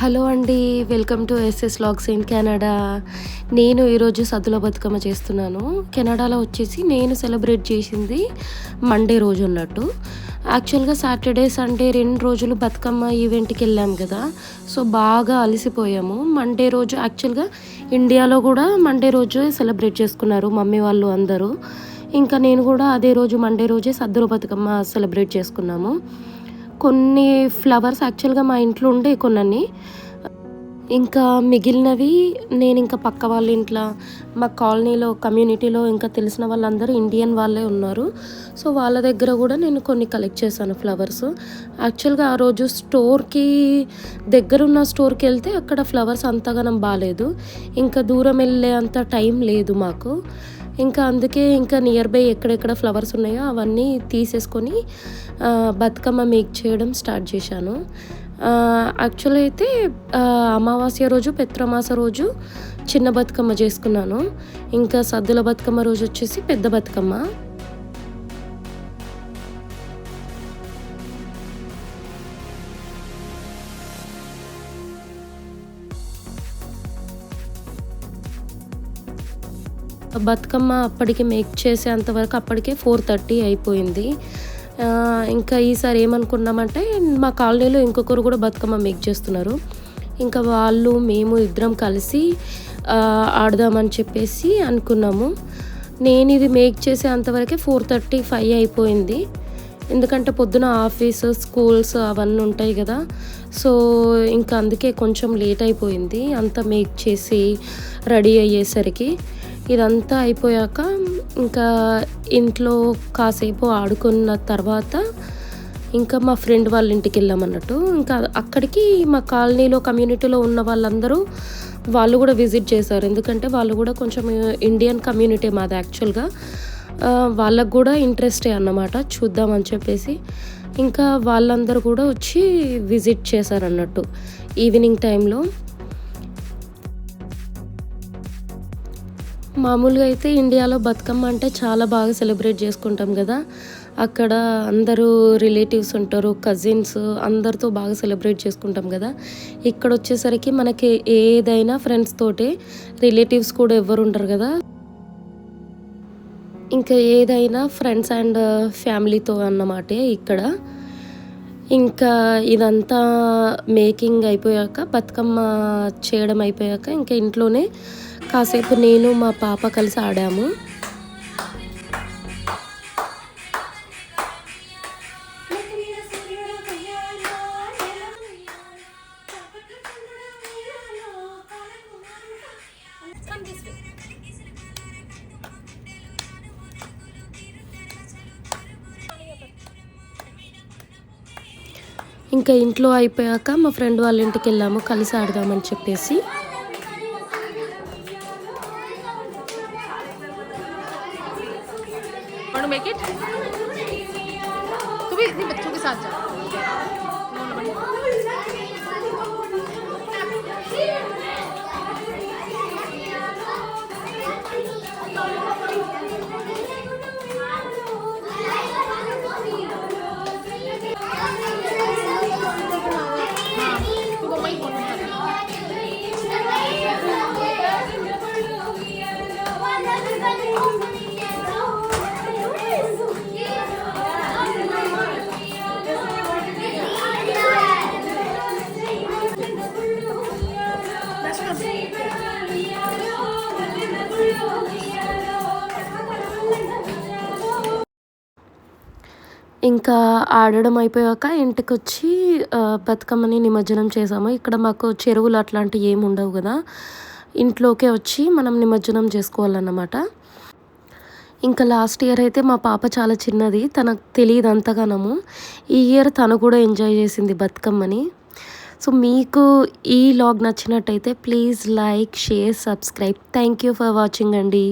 Hello అండి welcome to SS logs in Canada. నేను ఈరోజు సద్దుల బతుకమ్మ చేస్తున్నాను. కెనడాలో వచ్చేసి నేను సెలబ్రేట్ చేసింది మండే రోజు ఉన్నట్టు. యాక్చువల్గా సాటర్డే సండే రెండు రోజులు బతుకమ్మ ఈవెంట్కి వెళ్ళాం కదా. సో బాగా అలసిపోయాము. మండే రోజు యాక్చువల్గా ఇండియాలో కూడా మండే రోజు సెలబ్రేట్ చేసుకున్నారు మమ్మీ వాళ్ళు అందరూ. ఇంకా నేను కూడా అదే రోజు మండే రోజే సద్దుల బతుకమ్మ సెలబ్రేట్ చేసుకున్నాము. కొన్ని ఫ్లవర్స్ యాక్చువల్గా మా ఇంట్లో ఉండే కొన్ని ఇంకా మిగిలినవి నేను ఇంకా పక్క వాళ్ళ ఇంట్లో మా కాలనీలో కమ్యూనిటీలో ఇంకా తెలిసిన వాళ్ళందరూ ఇండియన్ వాళ్ళే ఉన్నారు. సో వాళ్ళ దగ్గర కూడా నేను కొన్ని కలెక్ట్ చేశాను ఫ్లవర్స్. యాక్చువల్గా ఆ రోజు స్టోర్కి దగ్గరున్న స్టోర్కి వెళ్తే అక్కడ ఫ్లవర్స్ అంతగానం బాగాలేదు ఇంకా దూరం వెళ్ళే అంత టైం లేదు మాకు. ఇంకా అందుకే ఇంకా నియర్ బై ఎక్కడెక్కడ ఫ్లవర్స్ ఉన్నాయో అవన్నీ తీసేసుకొని బతుకమ్మ మేక్ చేయడం స్టార్ట్ చేశాను. యాక్చువల్ అయితే అమావాస్య రోజు పెత్రమాస రోజు చిన్న బతుకమ్మ చేసుకున్నాను. ఇంకా సద్దుల బతుకమ్మ రోజు వచ్చేసి పెద్ద బతుకమ్మ. బతుకమ్మ అప్పటికి మేక్ చేసేంతవరకు అప్పటికే ఫోర్ థర్టీ అయిపోయింది. ఇంకా ఈసారి ఏమనుకున్నామంటే మా కాలనీలో ఇంకొకరు కూడా బతుకమ్మ మేక్ చేస్తున్నారు. ఇంకా వాళ్ళు మేము ఇద్దరం కలిసి ఆడదామని చెప్పేసి అనుకున్నాము. నేను ఇది మేక్ చేసే అంతవరకే ఫోర్ థర్టీ ఫైవ్ అయిపోయింది. ఎందుకంటే పొద్దున ఆఫీస్ స్కూల్స్ అవన్నీ ఉంటాయి కదా. సో ఇంకా అందుకే కొంచెం లేట్ అయిపోయింది. అంతా మేక్ చేసి రెడీ అయ్యేసరికి. ఇదంతా అయిపోయాక ఇంకా ఇంట్లో కాసేపు ఆడుకున్న తర్వాత ఇంకా మా ఫ్రెండ్ వాళ్ళ ఇంటికి వెళ్ళామన్నట్టు ఇంకా అక్కడికి మా కాలనీలో కమ్యూనిటీలో ఉన్న వాళ్ళందరూ వాళ్ళు కూడా విజిట్ చేశారు. ఎందుకంటే వాళ్ళు కూడా కొంచెం ఇండియన్ కమ్యూనిటీ మాది యాక్చువల్గా. వాళ్ళకు కూడా ఇంట్రెస్టే అన్నమాట. చూద్దామని చెప్పేసి ఇంకా వాళ్ళందరూ కూడా వచ్చి విజిట్ చేశారన్నట్టు ఈవినింగ్ టైంలో. మామూలుగా అయితే ఇండియాలో బతుకమ్మ అంటే చాలా బాగా సెలబ్రేట్ చేసుకుంటాం కదా. అక్కడ అందరూ రిలేటివ్స్ ఉంటారు కజిన్స్ అందరితో బాగా సెలబ్రేట్ చేసుకుంటాం కదా. ఇక్కడ వచ్చేసరికి మనకి ఏదైనా ఫ్రెండ్స్ తోటే రిలేటివ్స్ కూడా ఎవరు ఉండరు కదా. ఇంకా ఏదైనా ఫ్రెండ్స్ అండ్ ఫ్యామిలీతో అన్నమాట ఇక్కడ. ఇంకా ఇదంతా మేకింగ్ అయిపోయాక బతుకమ్మ చేయడం అయిపోయాక ఇంకా ఇంట్లోనే కాసేపు నేను మా పాప కలిసి ఆడాము. ఇంకా ఇంట్లో అయిపోయాక మా ఫ్రెండ్ వాళ్ళ ఇంటికి వెళ్ళాము కలిసి ఆడదామని చెప్పేసి make it? ఇంకా ఆడడం అయిపోయాక ఇంటికి వచ్చి బతుకమ్మని నిమజ్జనం చేసాము ఇక్కడ మాకు చెరువులు అట్లాంటివి ఏమి ఉండవు కదా. ఇంట్లోకే వచ్చి మనం నిమజ్జనం చేసుకోవాలన్నమాట. ఇంకా లాస్ట్ ఇయర్ అయితే మా పాప చాలా చిన్నది. తనకు తెలియదు అంతగానము. ఈ ఇయర్ తను కూడా ఎంజాయ్ చేసింది బతుకమ్మని. సో మీకు ఈ లాగ్ నచ్చినట్టయితే please like share subscribe thank you for watching అండి.